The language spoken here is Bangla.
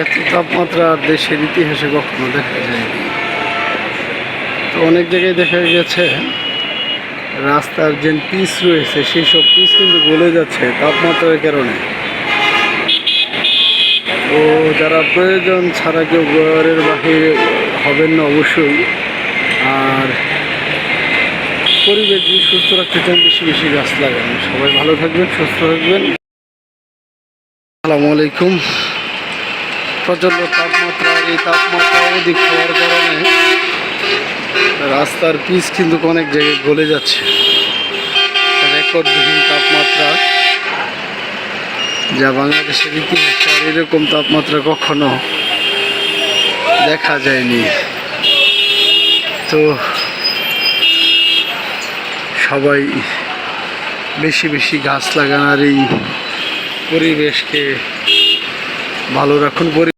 এত তাপমাত্রা দেশের ইতিহাসে কখনো দেখা যায়নি। তো অনেক জায়গায় দেখা গেছে, রাস্তার যে পিস রয়েছে, সেই সব পিস কিন্তু গলে যাচ্ছে, তাপমাত্রার কারণে। তো যারা প্রয়োজন ছাড়া কেউ ঘরের বাহিরে হবেন না অবশ্যই। আর পরিবেশ সুস্থ রাখতে চান, বেশি বেশি গাছ লাগান। সবাই ভালো থাকবেন, সুস্থ থাকবেন। আসসালামু আলাইকুম। প্রচণ্ড তাপমাত্রা, এই তাপমাত্রা অধিক হওয়ার কারণে রাস্তার পিচ কিন্তু অনেক জায়গায় গলে যাচ্ছে। রেকর্ডবিহীন তাপমাত্রা, যা বাংলাদেশের ইতিহাসে আর এরকম তাপমাত্রা কখনো দেখা যায়নি। তো সবাই বেশি বেশি গাছ লাগান আর এই পরিবেশকে ভালো রাখুন, পরি-